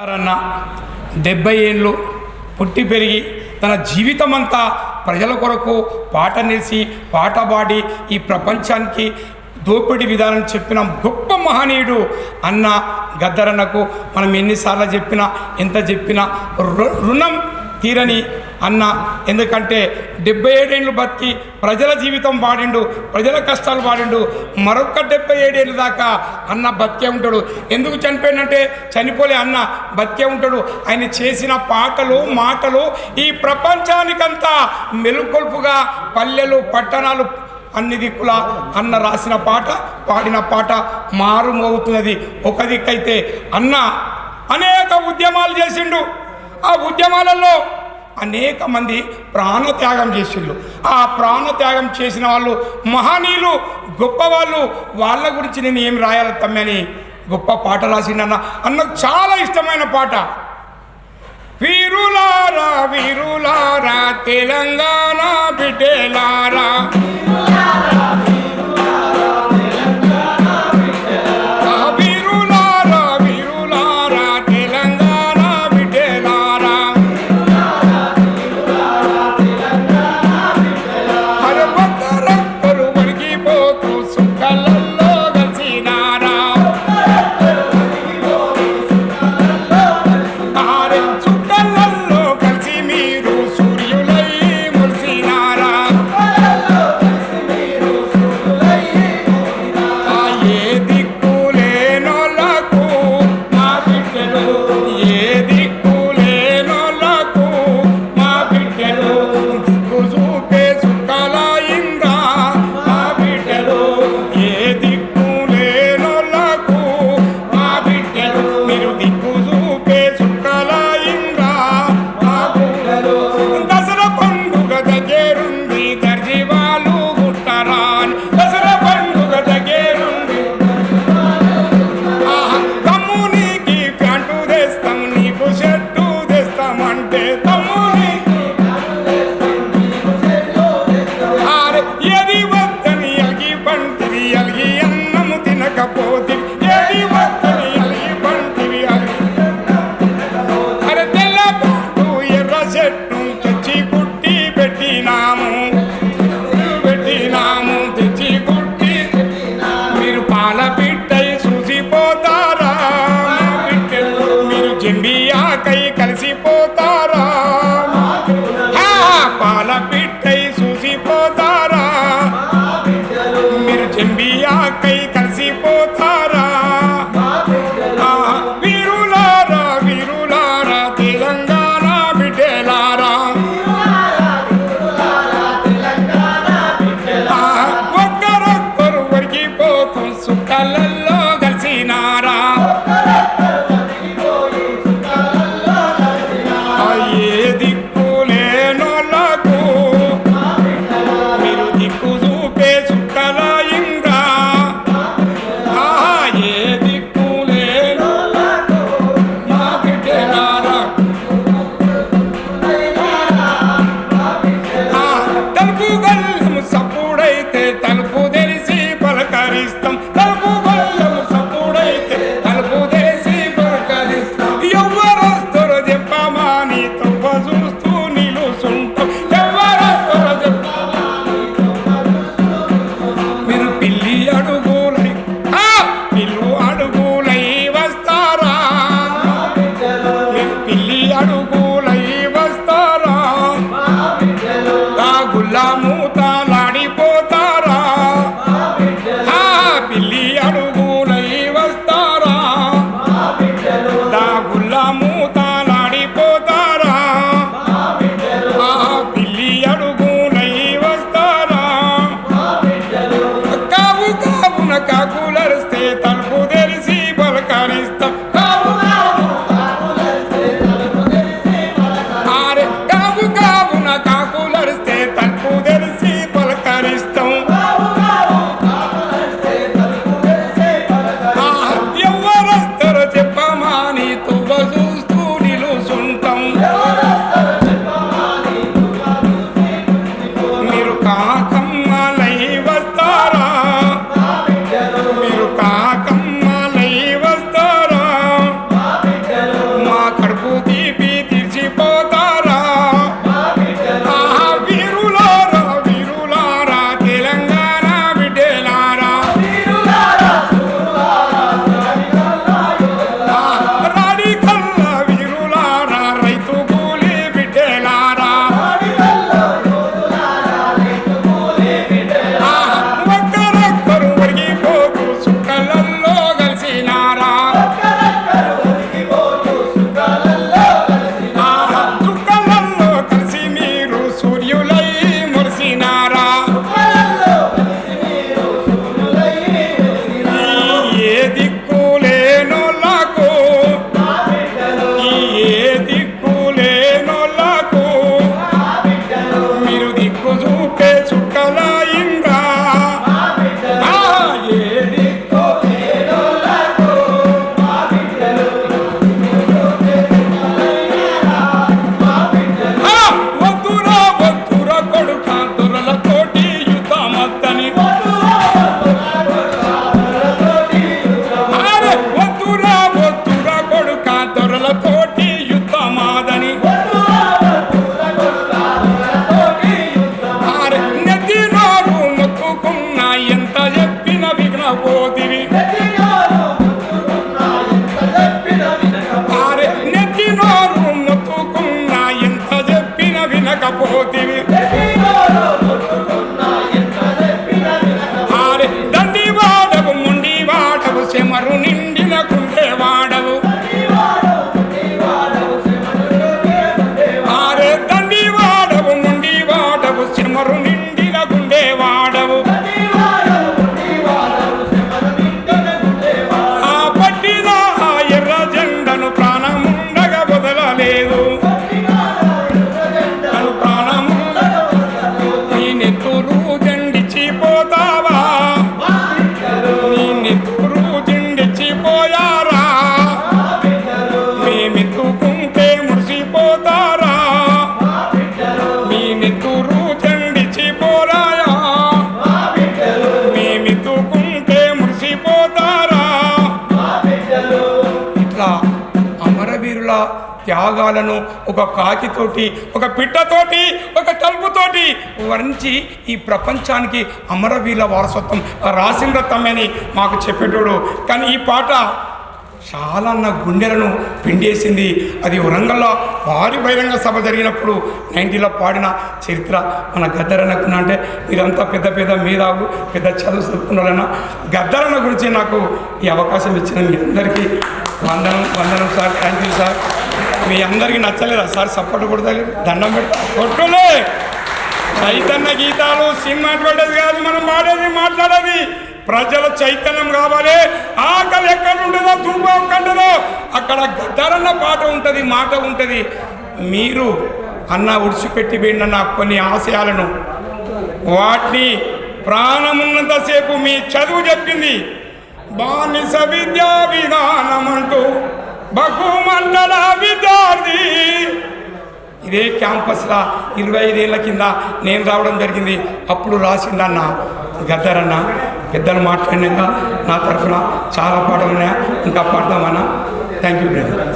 అన్న డెబ్బై ఏళ్ళు పుట్టి పెరిగి తన జీవితం అంతా ప్రజల కొరకు పాట నిలిచి పాట పాడి ఈ ప్రపంచానికి దోపిడీ విధానం చెప్పిన గొప్ప మహనీయుడు అన్న గద్దరన్నకు మనం ఎన్నిసార్లు చెప్పినా ఎంత చెప్పినా రుణం తీరని అన్న. ఎందుకంటే డెబ్బై ఏడేళ్ళు బతికి ప్రజల జీవితం పాడిండు ప్రజల కష్టాలు వాడిండు మరొక డెబ్బై ఏడేళ్ళ దాకా అన్న బతికే ఉంటాడు. ఎందుకు చనిపోయినంటే చనిపోలే అన్న బతికే ఉంటాడు. ఆయన చేసిన పాటలు మాటలు ఈ ప్రపంచానికంతా మెలుకొల్పుగా పల్లెలు పట్టణాలు అన్ని దిక్కుల అన్న రాసిన పాట పాడిన పాట మారుమోగుతున్నది. ఒక దిక్కైతే అన్న అనేక ఉద్యమాలు చేసిండు. ఆ ఉద్యమాలలో అనేక మంది ప్రాణత్యాగం చేసిండ్రు. ఆ ప్రాణత్యాగం చేసిన వాళ్ళు మహనీయులు గొప్పవాళ్ళు. వాళ్ళ గురించి నేను ఏం రాయాలి తమ్మని గొప్ప పాట రాసిండన్న. అన్నకు చాలా ఇష్టమైన పాట. వీరులారా వీరులారా తెలంగాణ బిడ్డేలా. వినకపోతివి దండి వాడవు ముండి వాడవు శమరు నిండిన గుండె వాడవు. ఆరే దండి వాడవు ముండి వాడవు శమరు త్యాగాలను ఒక కాకితోటి ఒక పిట్టతోటి ఒక తలుపుతోటి వర్ణించి ఈ ప్రపంచానికి అమరవీల వారసత్వం రాసిన తమ్మని మాకు చెప్పేటోడు. కానీ ఈ పాట చాలా నా గుండెలను పిండేసింది. అది వరంగల్లో భారీ బహిరంగ సభ జరిగినప్పుడు నైన్టీలో పాడిన చరిత్ర మన గద్దరన్నకున్న అంటే మీరంతా పెద్ద పెద్ద మేధావులు పెద్ద చదువు చదువుకున్నారన్న గద్దరన్న గురించి నాకు ఈ అవకాశం ఇచ్చిన మీ అందరికీ వందనం వందనం సార్ థ్యాంక్ యూ సార్. మీ అందరికీ నచ్చలేదా? సార్ సపోర్ట్ కొడతలేదు. దండం పెడతా. కొట్టులే! చైతన్య గీతాలు సినిమా కాదు మనం మాడేది మాట్లాడేది. ప్రజల చైతన్యం కావాలి. ఆకలి ఎక్కడ ఉంటుందో ధూపం ఉంటుందో అక్కడ గద్దరన్న పాట ఉంటుంది మాట ఉంటుంది. మీరు అన్న ఉడిచిపెట్టి పోయిన నా కొన్ని ఆశయాలను. వాటిని ప్రాణమున్నంతసేపు మీ చదువు చెప్పింది. బానిస విద్యా విధానం అంటూ బహుమండల విద్యార్థి. ఇదే క్యాంపస్లో ఇరవై ఐదేళ్ళ కింద నేను రావడం జరిగింది. అప్పుడు రాసిందన్న గద్దరన్న పెద్దలు మాట్లాడినాక నా తరఫున చాలా పాటలు ఉన్నాయా. ఇంకా పాడదామన్నా. Thank you brother.